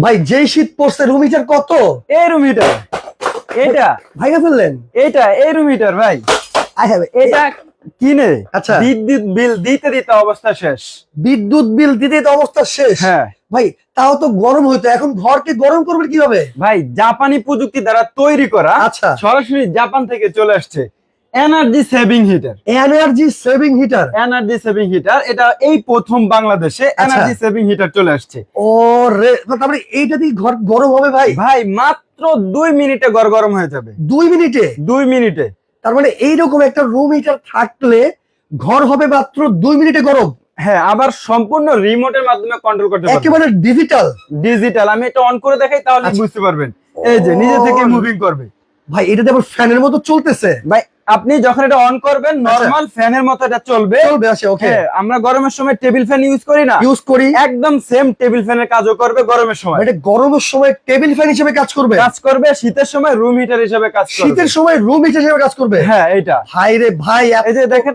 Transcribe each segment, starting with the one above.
ভাই যেই শীত পড়ছে রুম হিটার কত? এই রুম হিটার এটা ভাইগা ফেললেন? এটা এই রুম হিটার ভাই। এটা কিনে আচ্ছা। বিদ্যুৎ বিল দিতে দিতে অবস্থা শেষ। বিদ্যুৎ বিল দিতে তো অবস্থা শেষ। হ্যাঁ। ভাই তাও তো গরম হইতো এখন ঘরকে গরম করবে কীভাবে? ভাই জাপানি প্রযুক্তি দ্বারা তৈরি করা আচ্ছা। সরাসরি জাপান থেকে চলে আসছে। Energy saving heater energy saving heater energy saving heater এটা এই প্রথম বাংলাদেশে। এনার্জি সেভিং হিটার চলে আসছে। ও রে তারপরে এইটা দিয়ে ঘর গরম হবে ভাই? ভাই মাত্র দুই মিনিটে গড় গরম হয়ে যাবে। দুই মিনিটে? দুই মিনিটে। তার মানে এইরকম একটা রুম হিটার থাকলে ঘর হবে মাত্র দুই মিনিটে গরম? হ্যাঁ আবার সম্পূর্ণ রিমোটের মাধ্যমে কন্ট্রোল করতে পারবেন। একেবারে ডিজিটাল ডিজিটাল আমি এটা অন করে দেখাই তাহলে আচ্ছা। বুঝতে পারবেন। এই যে নিজে থেকে মুভিং করবে। ভাই এটাতে আবার ফ্যানের মতো চলতেছে। ভাই আপনি যখন এটা অন করবেন নরমাল ফ্যানের মতো এটা চলবে। চলবে আসে ওকে হ্যাঁ আমরা গরমের সময় টেবিল ফ্যান ইউজ করি না। ইউজ করি। একদম সেম টেবিল ফ্যানের কাজও করবে গরমের সময়। এটা গরমের সময় টেবিল ফ্যান হিসেবে কাজ করবে? কাজ করবে শীতের সময় রুম হিটার হিসেবে কাজ করবে। শীতের সময় রুম হিটার হিসেবে কাজ করবে? হ্যাঁ এটা হাই রে ভাই এই যে দেখেন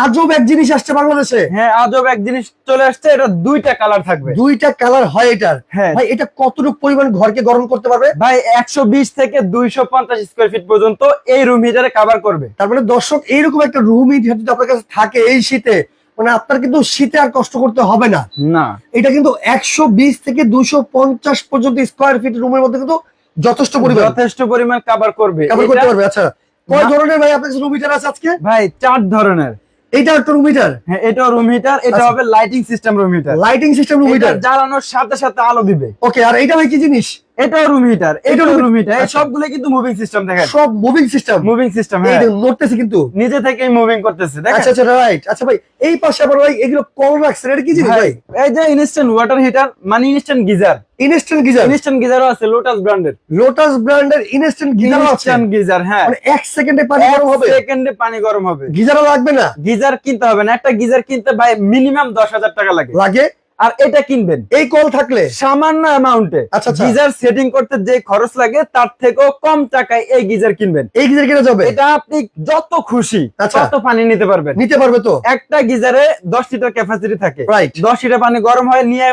আজব এক জিনিস আসছে বাংলাদেশে। হ্যাঁ আজব এক জিনিস চলে আসছে এটা দুইটা কালার থাকবে। দুইটা কালার হয় এটার। হ্যাঁ। ভাই এটা কতটুকু পরিমাণ ঘরকে গরম করতে পারবে? ভাই একশো বিশ থেকে দুইশো পঞ্চাশ স্কোয়ার ফিট পর্যন্ত এই রুম হিটারে কাভার করবে। তার মানে দর্শক এইরকম একটা রুম হিটার যদি আপনার কাছে থাকে এই শীতে মানে আপনার কিন্তু শীতে আর কষ্ট করতে হবে না। না। এটা কিন্তু একশো বিশ থেকে দুইশো পঞ্চাশ পর্যন্ত স্কোয়ার ফিট রুমের মধ্যে কিন্তু যথেষ্ট পরিমাণ। যথেষ্ট পরিমাণ কাভার করবে। Cover করতে পারবে আচ্ছা। কয় ধরনের ভাই আপনার রুম হিটার আছে আজকে? ভাই চার ধরনের। এইটা একটা রুম হিটার হ্যাঁ এটা রুম হিটার এটা আচ্ছা। হবে lighting system room heater lighting system room heater জ্বালানোর সাথে সাথে আলো দিবে। ওকে আর এইটা ভাই কি জিনিস? এটাও রুম হিটার এটাও রুম হিটার। সবগুলো কিন্তু মুভিং সিস্টেম দেখেন সব মুভিং সিস্টেম মুভিং সিস্টেম হ্যাঁ। নড়তেছে কিন্তু। নিজে থেকেই মুভিং করতেছে দেখেন। আচ্ছা আচ্ছা রাইট আচ্ছা ভাই এই পাশে আবার ভাই এগুলো কল রাখছেন এটা কি জিনিস ভাই, এই যে ইনস্ট্যান্ট ওয়াটার হিটার মানে instant geyser. Instant geyser? Instant গিজারও আছে লোটাস ব্র্যান্ডের লোটাস ব্র্যান্ডের ইনস্ট্যান্ট গিজার আছে। ইনস্ট্যান্ট গিজার হ্যাঁ। মানে এক সেকেন্ডে পানি গরম হবে? সেকেন্ডে পানি গরম হবে। গিজার লাগবে না? গিজার কিনতে হবে না একটা গিজার কিনতে ভাই মিনিমাম দশ হাজার টাকা লাগে। লাগে? আর এটা কিনবেন। এই কল থাকলে? সামান্য অ্যামাউন্টে আচ্ছা, আচ্ছা। গিজার সেটিং করতে যে খরচ লাগে তার থেকেও কম টাকায় এই গিজার কিনবেন। এই গিজার কেনা যাবে? এটা আপনি যত খুশি আচ্ছা। তত পানি নিতে পারবেন। নিতে পারবে তো? একটা গিজারে দশ লিটার ক্যাপাসিটি থাকে। রাইট দশ লিটার পানি গরম হয় নিয়ে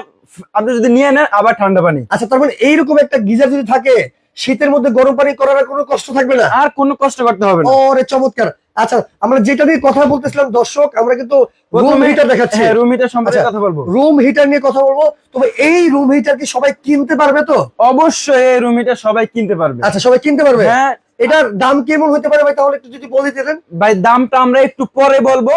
আপনি যদি নিয়ে নেন আবার ঠান্ডা পানি। আচ্ছা তার মানে এইরকম একটা গিজার যদি থাকে শীতের মধ্যে গরম পানি করার কোনো কষ্ট থাকবে না? আর কোনো কষ্ট করতে হবে না। ওরে চমৎকার। আচ্ছা আমরা যেটা নিয়ে কথা বলতেছিলাম দর্শক আমরা কিন্তু রুম হিটার দেখাচ্ছি। হ্যাঁ, রুম হিটার সম্পর্কে আচ্ছা। কথা বলব। রুম হিটার নিয়ে কথা বলব। তবে এই রুম হিটার কি সবাই কিনতে পারবে তো? অবশ্যই এই রুম হিটার সবাই কিনতে পারবে। আচ্ছা সবাই কিনতে পারবে? হ্যাঁ। এটার দাম কেমন হতে পারে ভাই তাহলে একটু যদি বলে দিতেন। ভাই দামটা আমরা একটু পরে বলব।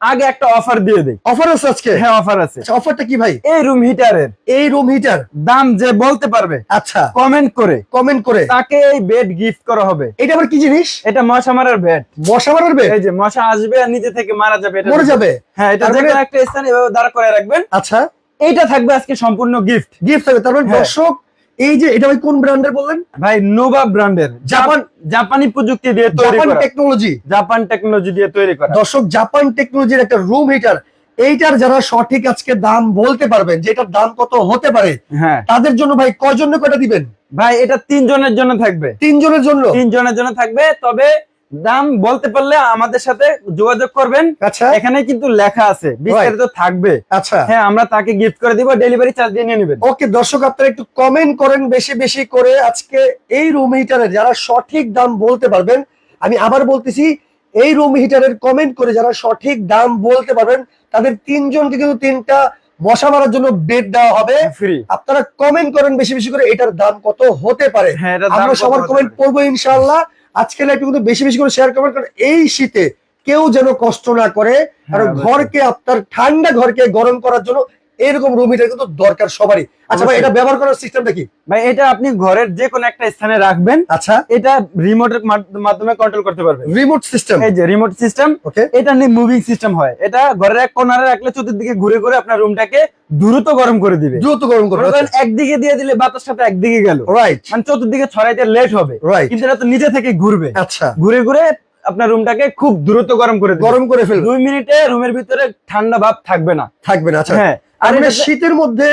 আগে একটা অফার দিয়ে দিই। অফার আছে আজকে? হ্যাঁ অফার আছে। আচ্ছা অফারটা কি ভাই? এই রুম হিটারের এই রুম হিটার দাম যে বলতে পারবে আচ্ছা। কমেন্ট করে। কমেন্ট করে। তাকে এই বেড গিফট করা হবে। এটা আবার কি জিনিস? এটা মশা মারার বেড মশা মারবে এই যে মশা আসবে আর নিজে থেকে মারা যাবে এটা মরে যাবে? হ্যাঁ এটা যে মানে- একটা স্থানে এভাবে দাঁড় করে রাখবেন। আচ্ছা। এইটা থাকবে আজকে সম্পূর্ণ গিফট গিফট থাকবে। তার মানে হ্যাঁ। দর্শক এই যে এটা ভাই কোন ব্র্যান্ডের বললেন? ভাই নোভা ব্র্যান্ডের জাপান জাপানি প্রযুক্তি দিয়ে তৈরি জাপান করা। টেকনোলজি জাপান টেকনোলজি দিয়ে তৈরি করা। দর্শক জাপান টেকনোলজির একটা রুম হিটার এইটার যারা সঠিক আজকে দাম বলতে পারবেন যে এটার দাম কত হতে পারে হ্যাঁ। তাদের জন্য ভাই কয়জন্য কয়টা দিবেন? ভাই এটা তিনজনের জন্য থাকবে। তিনজনের জন্য? তিনজনের জন্য থাকবে তবে দাম বলতে পারলে আমাদের সাথে যোগাযোগ করবেন। আচ্ছা। এখানে কিন্তু লেখা আছে বিস্তারিত থাকবে। আচ্ছা। হ্যাঁ আমরা তাকে গিফট করে দিব ডেলিভারি চার্জ দিয়ে নিয়ে নেবেন। ওকে দর্শক আপনারা একটু কমেন্ট করেন বেশি বেশি করে। আজকে এই রুম হিটারের যারা সঠিক দাম বলতে পারবেন আমি আবার বলতেছি এই রুম হিটারের কমেন্ট করে যারা সঠিক দাম বলতে পারবেন তাদের তিনজনকে কিন্তু তিনটা মশা মারার জন্য বেড দেওয়া হবে। ফ্রি আপনারা কমেন্ট করেন বেশি বেশি করে এটার দাম কত হতে পারে? হ্যাঁ আমরা সবার কমেন্ট পড়ব ইনশাআল্লাহ। আজকে লাইভ কিন্তু বেশি বেশি করে শেয়ার করবেন কারণ এই শীতে কেউ যেন কষ্ট না করে কারণ হ্যাঁ, ঘরকে আপনার ঠান্ডা ঘরকে গরম করার জন্য এরকম রুম হিটার কিন্তু দরকার সবারই। আচ্ছা ভাই এটা ব্যবহার করার সিস্টেমটা কি? ভাই এটা আপনি ঘরের যে কোনো একটা স্থানে রাখবেন। আচ্ছা। এটা রিমোটের মাধ্যমে কন্ট্রোল করতে পারবেন। রিমোট সিস্টেম এই যে রিমোট সিস্টেম ওকে এটা নিয়ে মুভিং সিস্টেম হয়। এটা ঘরের এক কোনারে রাখলে চতুর্দিকে ঘুরে ঘুরে আপনার রুমটাকে দ্রুত গরম করে দিবে। দ্রুত গরম করবে মনে করেন একদিকে দিয়ে দিলে বাতাস সাথে একদিকে গেল। রাইট মানে চতুর্দিকে ছড়াইতে লেট হবে। রাইট কিন্তু এটা তো নিজে থেকে ঘুরবে। আচ্ছা। ঘুরে ঘুরে আপনার রুমটাকে খুব দ্রুত গরম করে দিবে। গরম করে ফেলবে। দুই মিনিটে রুমের ভিতরে ঠান্ডা ভাব থাকবে না। থাকবে না আচ্ছা। হ্যাঁ আর মানে শীতের মধ্যে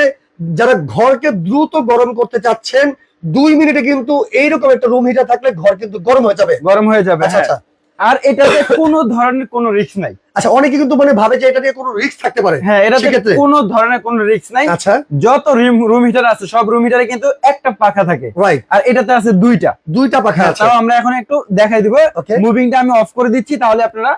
যারা ঘরকে দ্রুত গরম করতে চাচ্ছেন দুই মিনিটে কিন্তু এইরকম একটা রুম হিটার থাকলে ঘর কিন্তু গরম হয়ে যাবে। গরম হয়ে যাবে আচ্ছা হ্যাঁ। আচ্ছা। আর এটাতে কোনো ধরনের কোনো রিস্ক নাই। আচ্ছা অনেকে কিন্তু মানে ভাবে যে এটা নিয়ে কোনো রিস্ক থাকতে পারে। হ্যাঁ এটাতে? কোনো ধরনের কোনো রিস্ক নাই। আচ্ছা। যত রুম হিটার আছে সব রুম হিটারে কিন্তু একটা পাখা থাকে। রাইট আর এটাতে আছে দুইটা। দুইটা পাখা হ্যাঁ, আছে। তাও আমরা এখন একটু দেখাই দিব. মুভিংটা আমি অফ করে দিচ্ছি তাহলে আপনারা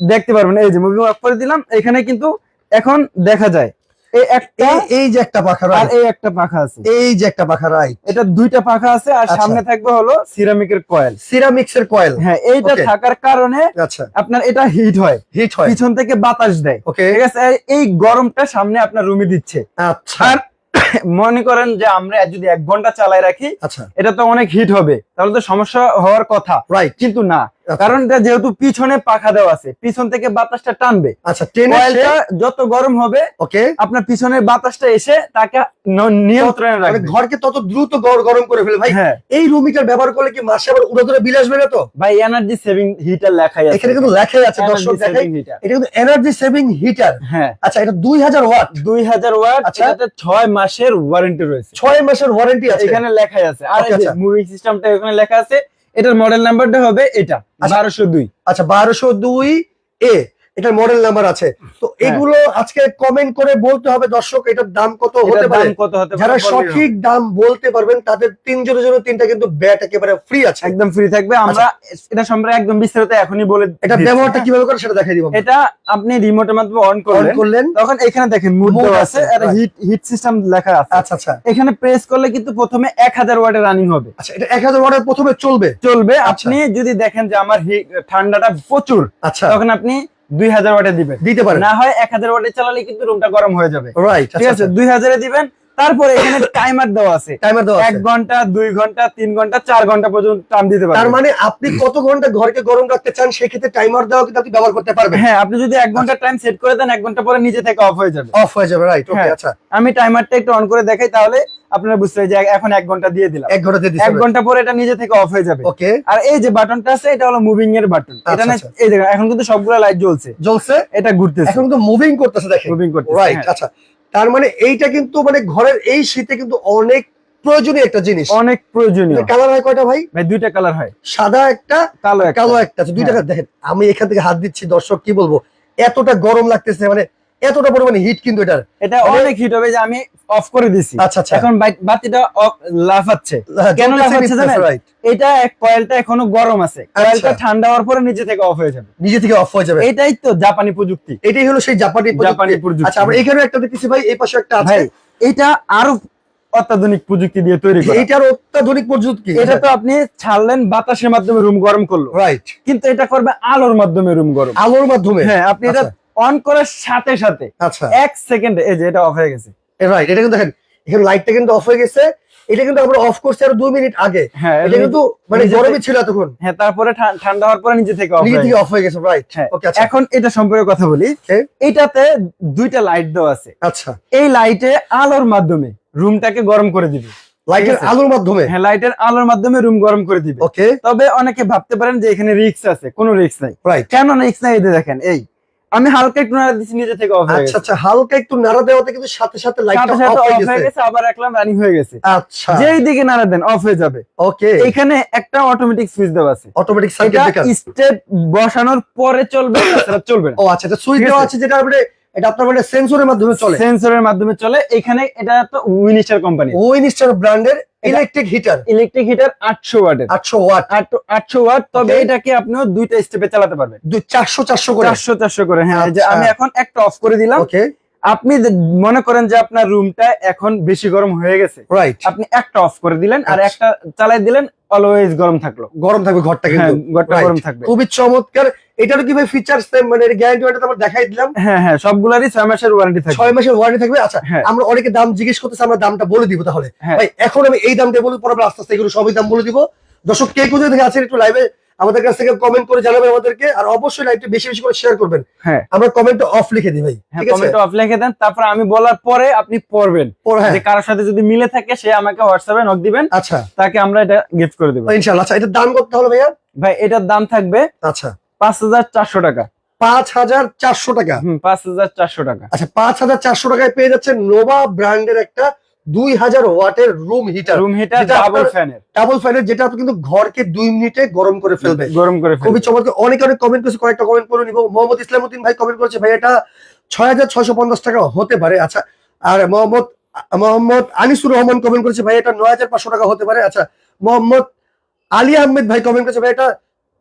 দেখতে পারবেন। এই যে মুভিং অফ করে দিলাম এখানে কিন্তু এখন দেখা যায়। এই একটা এই এই যে একটা পাখা আর এই একটা পাখা আছে। এই যে একটা পাখা রাইট। এটা দুইটা পাখা আছে আর আচ্ছা। সামনে থাকবে হলো সিরামিকের কয়েল। Ceramics coil. হ্যাঁ এইটা থাকার কারণে আচ্ছা। আপনার এটা হিট হয়। হিট হয়। পিছন থেকে বাতাস দেয়। ওকে ঠিক আছে? এই গরমটা সামনে আপনার রুমে দিচ্ছে। আচ্ছা। আর মনে করেন যে আমরা যদি এক ঘণ্টা চালাই রাখি আচ্ছা। এটা তো অনেক হিট হবে। তাহলে তো সমস্যা হওয়ার কথা। রাইট কিন্তু না। কারণ এটা যেহেতু পিছনে পাখা দেওয়া আছে পিছন থেকে বাতাসটা টানবে। আচ্ছা কয়েলটা যত গরম হবে ওকে। আপনার পিছনের বাতাসটা এসে তাকে নিয়ন্ত্রণে রাখবে। ঘরকে তত দ্রুত গর- গরম করে ফেলে ভাই হ্যাঁ। এই রুম হিটার ব্যবহার করলে কি মাসে আবার উড়ে ধরে বিল আসবে না তো? ভাই এনার্জি সেভিং হিটার লেখাই আছে। এখানে কিন্তু লেখাই আছে দর্শক দেখাই। এটা কিন্তু এনার্জি সেভিং হিটার হ্যাঁ। আচ্ছা এটা দুই হাজার ওয়াট। দুই হাজার ওয়াট আচ্ছা। এটাতে ছয় মাসের ওয়ারেন্টি রয়েছে। ছয় মাসের ওয়ারেন্টি আছে। এখানে লেখাই আছে। আর আচ্ছা। মুভিং সিস্টেমটা এখানে লেখা আছে এটার মডেল নাম্বারটা হবে এটা আচ্ছা। বারোশো দুই আচ্ছা বারোশো দুই এ এটার মডেল নাম্বার আছে। তো হ্যাঁ। এগুলো আজকে কমেন্ট করে বলতে হবে দর্শক এটার দাম কত হতে পারে? যারা সঠিক দাম বলতে পারবেন তাদের তিনজনের জন্য তিনটা কিন্তু ব্যাট একেবারে ফ্রি আছে। একদম ফ্রি থাকবে। আমরা এটা সম্পর্কে একদম বিস্তারিত এখনই বলে আচ্ছা। এটা ব্যবহারটা। কীভাবে করে সেটা দেখাই দিব। এটা আপনি রিমোটের মাধ্যমে অন করলেন। করলেন। তখন এখানে দেখেন মুড আছে, একটা হিট হিট সিস্টেম লেখা আছে। আচ্ছা আচ্ছা। এখানে প্রেস করলে কিন্তু প্রথমে এক হাজার ওয়াটের রানিং হবে। আচ্ছা এটা এক হাজার ওয়াটের প্রথমে চলবে। চলবে। আচ্ছা। আপনি যদি দেখেন যে আমার ঠান্ডাটা প্রচুর আচ্ছা। তখন আপনি দুই হাজার ওয়াটে দিবেন। দিতে পারেন। না হয় এক হাজার ওয়াটে চালালে কিন্তু রুমটা গরম হয়ে যাবে। রাইট ঠিক আছে? দুই হাজারে দিবেন। তারপরে এখানে টাইমার দেওয়া আছে। টাইমার দেওয়া এক ঘণ্টা দুই ঘণ্টা তিন ঘণ্টা চার ঘণ্টা পর্যন্ত টাইম দিতে তার পারবেন মানে আপনি কত ঘণ্টা ঘরকে গরম রাখতে চান সেক্ষেত্রে টাইমার দেওয়া কিন্তু আপনি ব্যবহার করতে পারবেন। হ্যাঁ আপনি যদি এক ঘণ্টা টাইম সেট করে দেন এক ঘণ্টা পরে নিজে থেকে অফ হয়ে যাবে। অফ হয়ে যাবে রাইট ওকে হ্যাঁ। আচ্ছা। আমি টাইমারটা একটু অন করে দেখাই তাহলে আপনারা বুঝতে যে এখন এক ঘণ্টা দিয়ে দিলাম। এক ঘণ্টা দিয়ে এক ঘণ্টা পরে এটা নিজে থেকে অফ হয়ে যাবে। ওকে আর এই যে বাটনটা আছে এটা হলো মুভিং এর বাটন এটা না আচ্ছা। এই দেখেন এখন কিন্তু সবগুলো লাইট জ্বলছে। জ্বলছে? এটা ঘুরতেছে। এখন কিন্তু মুভিং করতেছে দেখেন। মুভিং করতেছে রাইট হ্যাঁ। আচ্ছা। তার মানে এইটা কিন্তু মানে ঘরের এই শীতে কিন্তু অনেক প্রয়োজনীয় একটা জিনিস। অনেক প্রয়োজনীয়। কালার হয় কয়টা ভাই? ভাই দুইটা কালার হয়। সাদা একটা কালো একটা। কালো একটা। আছে দুইটা হ্যাঁ। দেখেন আমি এখান থেকে হাত দিচ্ছি দর্শক কি বলব? এতটা গরম লাগতেছে মানে এতটা পরিমাণে হিট কিন্তু এটার। এটা মানে- অনেক হিট হবে যে আমি অফ করে দিছি। আচ্ছা আচ্ছা। এখন বাতিটা লাফাচ্ছে। কেন লাফাচ্ছে জানেন? এটা এক কয়েলটা এখনও গরম আছে। কয়েলটা আচ্ছা। ঠান্ডা হওয়ার পরে নিচে থেকে অফ হয়ে যাবে। নিজে থেকে অফ হয়ে যাবে। এটাই তো জাপানি প্রযুক্তি। এটাই হলো সেই জাপানি জাপানি প্রযুক্তি। আচ্ছা আমরা এখানে একটা দেখতেছি ভাই এই পাশে একটা আছে। এটা আরও অত্যাধুনিক প্রযুক্তি দিয়ে তৈরি করা। এইটার অত্যাধুনিক প্রযুক্তি। এটা তো আপনি ছাড়লেন বাতাসের মাধ্যমে রুম গরম করল। রাইট কিন্তু এটা করবে আলোর মাধ্যমে রুম গরম। আলোর মাধ্যমে? হ্যাঁ আপনি এটা আচ্ছা। অন করার সাথে সাথে আচ্ছা। এক সেকেন্ডে এই যে এটা অফ হয়ে গেছে। রাইট এটা কিন্তু দেখেন এখানে লাইটটা কিন্তু অফ হয়ে গেছে। এটা কিন্তু আমরা অফ করছি আরও দুই মিনিট আগে। হ্যাঁ এটা কিন্তু মানে গরমই ছিল তখন হ্যাঁ তারপরে ঠান্ডা হওয়ার পরে নিজে থেকে অফ নিজে থেকে। অফ হয়ে গেছে রাইট হ্যাঁ, ওকে আচ্ছা। এখন এটা সম্পর্কে কথা বলি. এটাতে দুইটা লাইট দেওয়া আছে। আচ্ছা। এই লাইটে আলোর মাধ্যমে রুমটাকে গরম করে দিবে। লাইটের আলোর মাধ্যমে? হ্যাঁ লাইটের আলোর মাধ্যমে রুম গরম করে দিবে। ওকে তবে অনেকে ভাবতে পারেন যে এখানে রিক্স আছে কোনো রিক্স নাই। রাইট কেন রিক্স নাই? এই দেখেন এই আমি হালকা একটু নাড়া দিছি নিজে থেকে অফ আচ্ছা আচ্ছা হালকা একটু নাড়া দেওয়াতে কিন্তু সাথে সাথে লাইটটা অফ হয়ে গেছে। আবার রাখলাম রানিং হয়ে গেছে। আচ্ছা। যেই দিকে নাড়া দেন অফ হয়ে যাবে। ওকে এখানে একটা অটোমেটিক সুইচ দেওয়া আছে। অটোমেটিক সার্কিট ব্রেকার স্টেপ বসানোর পরে চলবে তাছাড়া চলবে না। ও আচ্ছা এটা সুইচ দেওয়া আছে। যেটা মানে এটা আপনার মানে সেন্সরের মাধ্যমে চলে। সেন্সরের মাধ্যমে চলে। এখানে এটা তো উইনিস্টার কোম্পানি উইনিস্টার ব্র্যান্ডের ইলেকট্রিক হিটার ইলেকট্রিক হিটার আটশো ওয়াটের। আটশো ওয়াট। আটশো ওয়াট তবে এটাকে আপনিও দুইটা স্টেপে চালাতে পারবেন। দুই চারশো চারশো করে। চারশো চারশো করে হ্যাঁ যে আচ্ছা। আমি এখন একটা অফ করে দিলাম। ওকে আপনি মনে করেন যে আপনার রুমটা এখন বেশি গরম হয়ে গেছে। রাইট আপনি একটা অফ করে দিলেন আর আচ্ছা। একটা চালাই দিলেন অলওয়েজ গরম থাকল। গরম থাকবে ঘরটা হ্যাঁ কিন্তু। ঘরটা গরম থাকবে। খুবই চমৎকার। এটারও কি ভাই ফিচার মানে গ্যারান্টি ওয়ারেন্টি আমরা দেখাই দিলাম? হ্যাঁ হ্যাঁ সবগুলারই ছয় মাসের ওয়ারেন্টি থাকবে। ছয় মাসের ওয়ারেন্টি থাকবে? আচ্ছা হ্যাঁ। আমরা অনেকে দাম জিজ্ঞেস করতেছি আমরা দামটা বলে দিব তাহলে। হ্যাঁ। ভাই এখন আমি এই দামটা বলে পরে আস্তে আস্তে এগুলো সবই দাম বলে দিব। দর্শক কে কোথায় থেকে আছেন একটু লাইভে আমাদের কাছ থেকে কমেন্ট করে জানাবেন আমাদেরকে আর অবশ্যই লাইভটা বেশি বেশি করে শেয়ার করবেন। হ্যাঁ। আমরা কমেন্টটা অফ লিখে দিই ভাই হ্যাঁ ঠিক আছে? কমেন্ট অফ লিখে দেন তারপর আমি বলার পরে আপনি পড়বেন। যে কারোর সাথে যদি মিলে থাকে সে আমাকে হোয়াটসঅ্যাপে নক দিবেন। আচ্ছা। তাকে আমরা এটা গিফট করে দেবো। ইনশাআল্লাহ আচ্ছা এটার দাম কত হলো ভাইয়া? ভাই এটার দাম থাকবে আচ্ছা। পাঁচ হাজার চারশো টাকা। পাঁচ হাজার চারশো টাকা? হুম পাঁচ হাজার চারশো টাকা। আচ্ছা পাঁচ হাজার চারশো টাকায় পেয়ে যাচ্ছে নোভা ব্র্যান্ডের একটা দুই হাজার ওয়াটের room heater. Room heater double ফ্যানের ডাবল ফ্যানের যেটা আপনি কিন্তু ঘরকে দুই মিনিটে গরম করে ফেলবে। গরম করে খুবই চমৎকার। অনেক অনেক কমেন্ট করেছে কয়েকটা কমেন্ট করে নিব। মোহাম্মদ ইসলামউদ্দিন ভাই কমেন্ট করেছে ভাই এটা ছয় হাজার ছয়শো পঞ্চাশ টাকা হতে পারে। আচ্ছা আর মোহাম্মদ মোহাম্মদ আনিসুর রহমান কমেন্ট করেছে ভাই এটা নয় হাজার পাঁচশো টাকা হতে পারে। আচ্ছা মোহাম্মদ আলী আহমেদ ভাই কমেন্ট করেছে ভাই এটা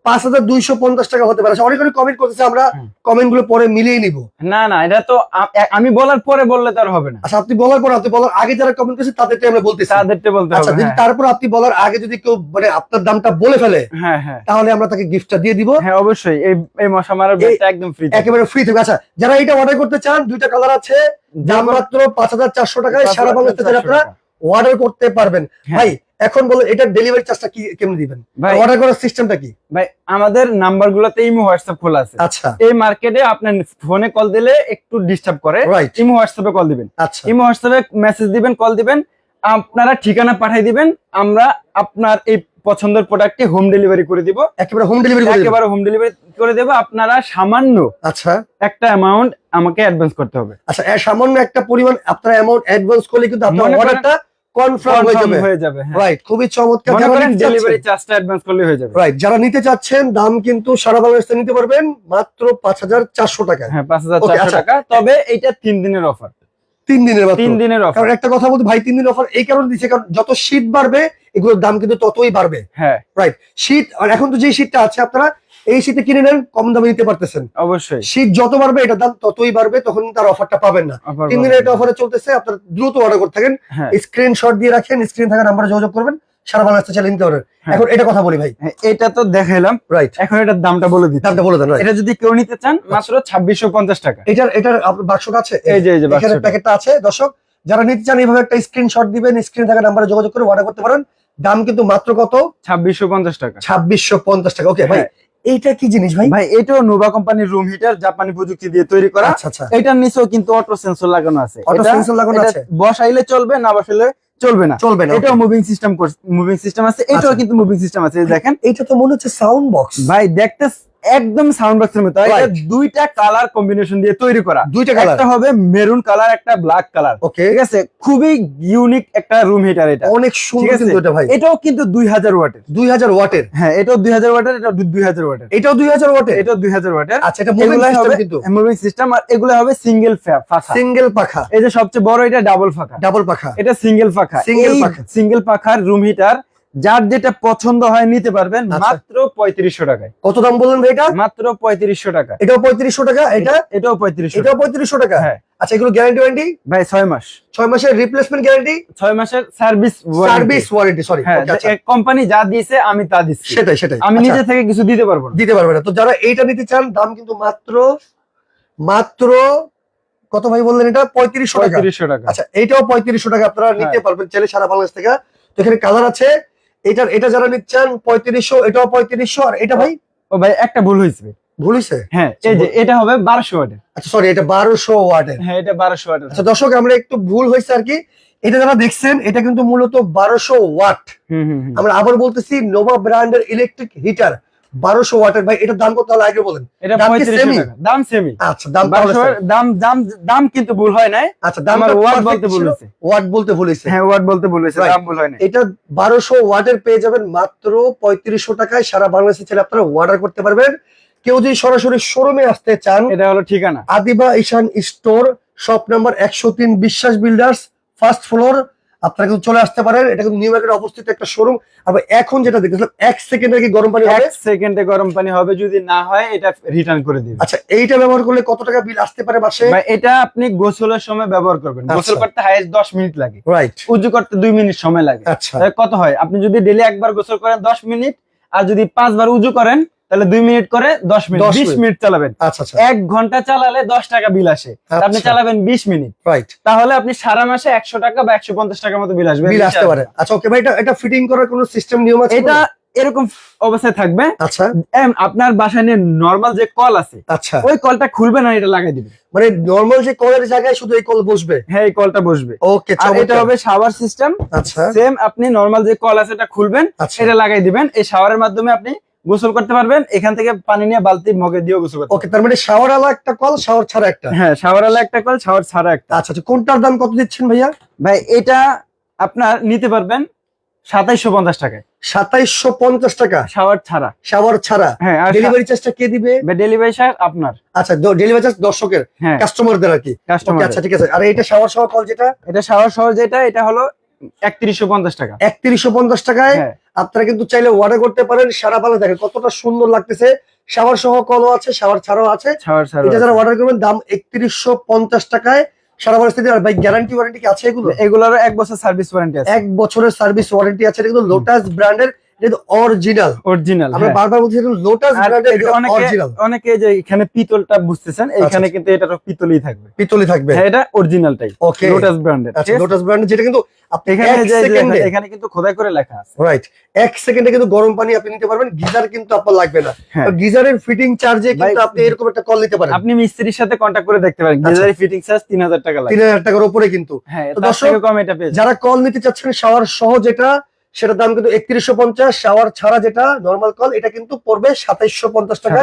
পাঁচ হাজার দুইশো পঞ্চাশ টাকা হতে পারে। অনেক অনেক কমেন্ট করতেছে আমরা কমেন্টগুলো পরে মিলিয়ে নিব। না না এটা তো আমি বলার পরে বললে তো আর হবে না। আচ্ছা আপনি বলার পর আপনি বলার আগে যারা কমেন্ট করেছে তাদেরকে আমরা বলতেছি। তাদেরটা বলতে আচ্ছা যদি হ্যাঁ। তারপর আপনি বলার আগে যদি কেউ মানে আপনার দামটা বলে ফেলে হ্যাঁ হ্যাঁ। তাহলে আমরা তাকে গিফটটা দিয়ে দিব। হ্যাঁ অবশ্যই এই এই মশা মারার এই- একদম ফ্রি একেবারে ফ্রি থাকবে আচ্ছা যারা এটা অর্ডার করতে চান দুইটা কালার আছে। দাম মাত্র পাঁচ হাজার চারশো টাকায় সারা বাংলাদেশে আপনারা অর্ডার করতে পারবেন। হ্যাঁ। ভাই এখন বলেন এটা ডেলিভারি চার্জটা কি কেমন দিবেন? ভাই অর্ডার করার সিস্টেমটা কি? ভাই আমাদের নাম্বার গুলোতে ইমো হোয়াটসঅ্যাপ খোলা আছে। আচ্ছা। এই মার্কেটে আপনার ফোনে কল দিলে একটু ডিস্টার্ব করে। ইমো হোয়াটসঅ্যাপে কল দিবেন। আচ্ছা। ইমো হোয়াটসঅ্যাপে মেসেজ দিবেন কল দিবেন। আপনারা ঠিকানা পাঠিয়ে দিবেন। আমরা আপনার এই পছন্দের প্রোডাক্টটি হোম ডেলিভারি করে দিব। একেবারে হোম ডেলিভারি। একেবারে হোম ডেলিভারি করে দেবো। আপনারা সামান্য আচ্ছা। একটা অ্যামাউন্ট আমাকে অ্যাডভান্স করতে হবে। আচ্ছা সামান্য একটা পরিমাণ আপনারা অ্যামাউন্ট অ্যাডভান্স করলে কিন্তু আপনার অর্ডারটা কনফার্ম হয়ে যাবে। রাইট খুবই চমৎকার। যারা নিতে ডেলিভারি চাচ্ছেন- চার্জটা অ্যাডভান্স করলে হয়ে যাবে। রাইট যারা নিতে চাচ্ছেন দাম কিন্তু সারা বাংলাদেশে নিতে পারবেন মাত্র পাঁচ হাজার চারশো টাকা হ্যাঁ আচ্ছা। টাকা। তবে এটা তিন দিনের অফার তিন দিনের তিন দিনের অফার কারণ একটা কথা বলতে ভাই তিন দিন অফার এই কারণে দিচ্ছে কারণ যত শীত বাড়বে এগুলোর দাম কিন্তু ততই বাড়বে। হ্যাঁ। শীত আর এখন তো যে শীতটা আছে আপনারা এই শীতে কিনে নেন কম দামে নিতে পারতেছেন। অবশ্যই। শীত যত বাড়বে এটার দাম ততই বাড়বে তখন তার অফারটা পাবেন না। তিন দিনের এটা অফারে চলতেছে আপনারা দ্রুত অর্ডার করতে থাকেন। হ্যাঁ। স্ক্রিনশট দিয়ে রাখেন স্ক্রিন থাকা নাম্বারে যোগাযোগ করবেন সারা বাংলাদেশে চালিয়ে নিতে পারবেন। হ্যাঁ। এখন এটা কথা বলি ভাই। হ্যাঁ, এটা তো দেখাইলাম। রাইট এখন এটার দামটা বলে দামটা বলে দেন এটা যদি কেউ নিতে চান মাত্র ছাব্বিশশো পঞ্চাশ টাকা। এটার এটার আপনার বাক্সটা আছে? এই যে। প্যাকেটটা আছে। দর্শক যারা নিতে চান এইভাবে একটা স্ক্রিনশট দিবেন স্ক্রিন থাকা নাম্বারে যোগাযোগ করে অর্ডার করতে পারেন। দাম কিন্তু মাত্র কত? ছাব্বিশশো পঞ্চাশ টাকা। ছাব্বিশশো পঞ্চাশ টাকা। ওকে ভাই এটা এইটা কি জিনিস ভাই? ভাই এটাও নোভা কোম্পানির রুম হিটার জাপানি প্রযুক্তি দিয়ে তৈরি করা। আচ্ছা আচ্ছা। এটার নিচেও কিন্তু অটো সেন্সর লাগানো আছে। অটো সেন্সর লাগানো এটা আছে। বসাইলে চলবে না বসাইলে চলবে না। চলবে না এটাও মুভিং সিস্টেম মুভিং সিস্টেম আছে। এটাও আচ্ছা। কিন্তু মুভিং সিস্টেম আছে দেখেন। এটা তো মনে হচ্ছে সাউন্ড বক্স ভাই দেখতে একদম সাউন্ড বক্সের মতো। এটা দুইটা কালার কম্বিনেশন দিয়ে তৈরি করা। দুইটা কালার একটা হবে মেরুন কালার একটা ব্ল্যাক কালার ওকে ঠিক আছে? খুবই ইউনিক একটা রুম হিটার এটা। অনেক সুন্দর কিন্তু এটা ভাই। এটাও কিন্তু দুই হাজার ওয়াটের। দুই হাজার ওয়াটের? হ্যাঁ এটাও দুই হাজার ওয়াটের এটা দুই হাজার ওয়াটের। এটাও দুই হাজার ওয়াটের? এটাও দুই হাজার ওয়াটের। আচ্ছা এটা মুভিং সিস্টেম কিন্তু। মুভিং সিস্টেম আর এগুলো হবে সিঙ্গেল ফাঁকা। সিঙ্গেল পাখা। এই যে সবচেয়ে বড় এটা ডাবল ফাঁকা। ডাবল পাখা। এটা সিঙ্গেল পাখা। সিঙ্গেল পাখা। সিঙ্গেল পাখার রুম হিটার যার যেটা পছন্দ হয় নিতে পারবেন আচ্ছা। মাত্র পঁয়ত্রিশশো টাকায়। কত দাম বললেন এটা? মাত্র পঁয়ত্রিশশো টাকা। এটাও পঁয়ত্রিশশো টাকা? এটা? এটাও পঁয়ত্রিশশো। এটাও পঁয়ত্রিশশো টাকা? হ্যাঁ। আচ্ছা এগুলো গ্যারান্টি ওয়ারেন্টি ভাই ছয় মাস। ছয় মাসের রিপ্লেসমেন্ট গ্যারান্টি ছয় মাসের service service warranty sorry company যা দিয়েছে আমি তা দিচ্ছি। সেটাই সেটাই। আমি আচ্ছা, নিজে থেকে কিছু দিতে পারব না। দিতে পারবে না। তো যারা এইটা নিতে চান দাম কিন্তু মাত্র মাত্র কত ভাই বললেন এটা? পঁয়ত্রিশশো টাকা। টাকা। আচ্ছা এইটাও পঁয়ত্রিশশো টাকা আপনারা নিতে হ্যাঁ। পারবেন চাইলে সারা বাংলাদেশ থেকে। তো এখানে কালার আছে এটার এটা যারা নিচ্ছেন পঁয়ত্রিশশো এটাও পঁয়ত্রিশশো আর এটা ভাই? ও ভাই একটা ভুল হয়েছে। ভুল হয়েছে? হ্যাঁ এই যে এটা হবে বারোশো ওয়াটের। আচ্ছা সরি এটা বারোশো ওয়াটের। হ্যাঁ এটা বারোশো ওয়াটের। আচ্ছা দর্শক আমরা একটু ভুল হয়েছে আর কি। এটা যারা দেখছেন এটা কিন্তু মূলত বারোশো ওয়াট। আমরা আবার বলতেছি নোভা ব্র্যান্ডের ইলেকট্রিক হিটার বারোশো ওয়াটের ভাই এটা দাম কত আগে বলেন? এটা পঁয়ত্রিশশো দাম সেমি আচ্ছা দাম দাম দাম দাম কিন্তু ভুল হয় নাই। আচ্ছা দাম ওয়াট বলতে ভুল হয়েছে। ওয়াট বলতে ভুল হয়েছে। হ্যাঁ ওয়াট বলতে ভুল হয়েছে দাম ভুল হয় নাই। এটা বারোশো ওয়াটের পেয়ে যাবেন মাত্র পঁয়ত্রিশশো টাকায়। সারা বাংলাদেশে ছেলে আপনারা অর্ডার করতে পারবেন। কেউ যদি সরাসরি শোরুমে আসতে চান এটা হলো ঠিকানা। Adiba Ishan store shop number একশো তিন বিশ্বাস বিল্ডার্স ফার্স্ট ফ্লোর আপনারা কিন্তু চলে আসতে পারেন। এটা কিন্তু নিউ মার্কেটে অবস্থিত একটা শোরুম আর এখন যেটা দেখতেছিলাম এক সেকেন্ডে কি গরম পানি হবে? এক সেকেন্ডে গরম পানি হবে যদি না হয় এটা রিটার্ন করে দিবে আচ্ছা এইটা ব্যবহার করলে কত টাকা বিল আসতে পারে মাসে? ভাই, এটা আপনি গোসলের সময় ব্যবহার করবেন। আচ্ছা। গোসল করতে হাইস্ট দশ মিনিট লাগে। রাইট উজু করতে দুই মিনিট সময় লাগে। আচ্ছা। কত হয়? আপনি যদি ডেলি একবার গোসল করেন দশ মিনিট আর যদি পাঁচবার উজু করেন তাহলে দুই মিনিট করে দশ মিনিট বিশ মিনিট। চালাবেন। আচ্ছা আচ্ছা। এক ঘণ্টা চালালে দশ টাকা বিল আসে। আপনি আচ্ছা। চালাবেন বিশ মিনিট। রাইট তাহলে আপনি সারা মাসে একশো টাকা বা একশো পঞ্চাশ টাকা মতো বিল আসবে বিল আসতে পারে। আচ্ছা ওকে ভাই এটা এটা ফিটিং করার কোনো সিস্টেম নিয়ম আছে এটা এরকম অবস্থায় থাকবে। আচ্ছা। আপনার বাসায় নিয়ে নর্মাল যে কল আছে আচ্ছা। ওই কলটা খুলবে না এটা লাগাই দিবে। মানে নর্মাল যে কলের জায়গায় শুধু এই কল বসবে? হ্যাঁ এই কলটা বসবে। ওকে আর এটা হবে শাওয়ার সিস্টেম আচ্ছা। সেম আপনি নর্মাল যে কল আছে এটা খুলবেন এটা লাগাই দিবেন। এই শাওয়ারের মাধ্যমে আপনি গোসল করতে পারবেন এখান থেকে পানি নিয়ে বালতি মগে দিয়ে গোসল করতে ওকে তার মানে শাওয়ার আলা একটা কল শাওয়ার ছাড়া একটা? হ্যাঁ শাওয়ার আলা একটা কল শাওয়ার ছাড়া একটা। আচ্ছা আচ্ছা কোনটার দাম কত দিচ্ছেন ভাইয়া? ভাই এটা আপনার নিতে পারবেন সাতাইশশো পঞ্চাশ টাকায়। সাতাইশশো পঞ্চাশ টাকা? শাওয়ার ছাড়া। শাওয়ার ছাড়া? হ্যাঁ ডেলিভারি চার্জটা কে দিবে? ডেলিভারি চার্জ আপনার। আচ্ছা ডেলিভারি চার্জ দর্শকের হ্যাঁ। কাস্টমারদের আর কি। কাস্টমার আচ্ছা ঠিক আছে। আর এটা শাওয়ার সহ কল যেটা? এটা শাওয়ার সহ যেটা এটা হলো একত্রিশশো পঞ্চাশ টাকা। একত্রিশশো পঞ্চাশ টাকায় হ্যাঁ। আপনারা কিন্তু চাইলে অর্ডার করতে পারেন সারা ভালো দেখেন কতটা সুন্দর লাগতেছে। শাওয়ার সহ কলও আছে শাওয়ার ছাড়াও আছে। এটা যারা অর্ডার করবেন দাম একত্রিশশো পঞ্চাশ টাকায় সারা পরিস্থিতি আর ভাই গ্যারান্টি ওয়ারেন্টি কি আছে এগুলো? এক বছর সার্ভিস ওয়ারেন্টি আছে। এক বছরের সার্ভিস ওয়ারেন্টি আছে। এটা কিন্তু লোটাস ব্র্যান্ডের এটা অরিজিনাল অরিজিনাল আমরা বারবার বলছি লোটাস হ্যাঁ। ব্র্যান্ডের অরিজিনাল অনেকে যে এখানে পিতলটা বুঝতেছেন এখানে কিন্তু এটা পিতলই থাকবে। পিতলি থাকবে। হ্যাঁ এটা অরিজিনালটাই ওকে লোটাস ব্র্যান্ডের আচ্ছা লোটাস ব্র্যান্ডের যেটা কিন্তু আপনি এখানে যে- যে এখানে কিন্তু খোদাই করে লেখা আছে। রাইট এক সেকেন্ডে কিন্তু গরম পানি আপনি নিতে পারবেন গিজার কিন্তু আপনার লাগবে না। হ্যাঁ। গিজারের ফিটিং চার্জে কিন্তু আপনি এরকম একটা কল নিতে পারেন। আপনি মিস্ত্রির সাথে কন্টাক্ট করে দেখতে পারেন। গিজারের ফিটিং চার্জ তিন হাজার টাকা লাগে তিন হাজার টাকার উপরে কিন্তু। হ্যাঁ তার থেকে কম এটা পেয়ে যারা কল নিতে চাচ্ছেন শাওয়ার সহ যেটা সেটার দাম কিন্তু একত্রিশশো পঞ্চাশ শাওয়ার ছাড়া যেটা নর্মাল কল এটা কিন্তু পড়বে সাতাইশশো পঞ্চাশ টাকা।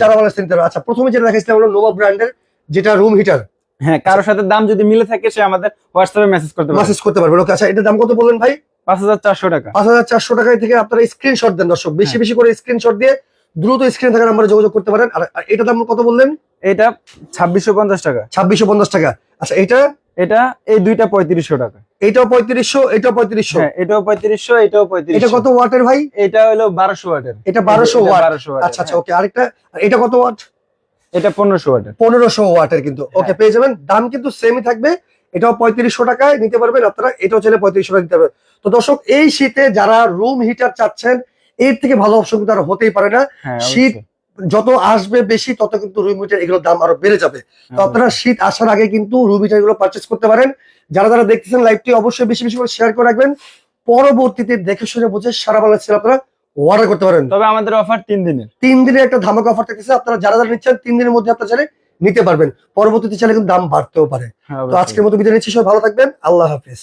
সারা নিতে আচ্ছা প্রথমে যেটা দেখাইছিলাম হলো নোভা ব্র্যান্ডের যেটা রুম হিটার হ্যাঁ কারোর সাথে দাম যদি মিলে থাকে সে আমাদের হোয়াটসঅ্যাপে মেসেজ করতে মেসেজ করতে পারবেন ওকে আচ্ছা এটার দাম কত বললেন ভাই? পাঁচ হাজার চারশো টাকা। পাঁচ হাজার চারশো টাকায় থেকে আপনারা স্ক্রিনশট দেন দর্শক। বেশি হ্যাঁ। বেশি করে স্ক্রিনশট দিয়ে দ্রুত স্ক্রিন থাকা নাম্বারে যোগাযোগ করতে পারেন। আর এটার দাম কত বললেন? এটা ছাব্বিশশো পঞ্চাশ টাকা। ছাব্বিশশো পঞ্চাশ টাকা। আচ্ছা এটা এটা এই দুইটা পঁয়ত্রিশশো টাকা। এটাও পঁয়ত্রিশশো এটাও পঁয়ত্রিশশো? হ্যাঁ এটাও পঁয়ত্রিশশো এটাও পঁয়ত্রিশ এটা কত ওয়াটের ভাই? এটা হলো বারোশো ওয়াটের। এটা বারোশো ওয়াট? বারোশো আচ্ছা আচ্ছা ওকে আরেকটা এটা কত ওয়াট? এটা পনেরোশো ওয়াটের। পনেরোশো ওয়াটের কিন্তু। ওকে হ্যাঁ। পেয়ে যাবেন। দাম কিন্তু সেমই থাকবে। এটাও পঁয়ত্রিশশো টাকায় নিতে পারবেন আপনারা। এটাও চাইলে পঁয়ত্রিশশো টাকা নিতে পারবেন। তো দর্শক এই শীতে যারা রুম হিটার চাচ্ছেন এর থেকে ভালো অপশন কিন্তু আর হতেই পারে না। হ্যাঁ শীত যত আসবে বেশি তত কিন্তু রুম হিটার এগুলোর দাম আরও বেড়ে যাবে। তো আপনারা শীত আসার আগে কিন্তু রুম হিটারগুলো পারচেস করতে পারেন। যারা যারা দেখতেছেন লাইভটি অবশ্যই বেশি বেশি করে শেয়ার করে রাখবেন। পরবর্তীতে দেখে শুনে বুঝে সারা বাংলাদেশে আপনারা অর্ডার করতে পারেন। তবে আমাদের অফার তিন দিনের। তিন দিনের একটা ধামাকা অফার থাকতেছে আপনারা যারা যারা নিচ্ছেন তিন দিনের মধ্যে আপনারা চাইলে নিতে পারবেন। পরবর্তীতে চাইলে কিন্তু দাম বাড়তেও পারে। হ্যাঁ, তো আজকের মতো বিদায় নিচ্ছি সবাই ভালো থাকবেন। আল্লাহ হাফিজ।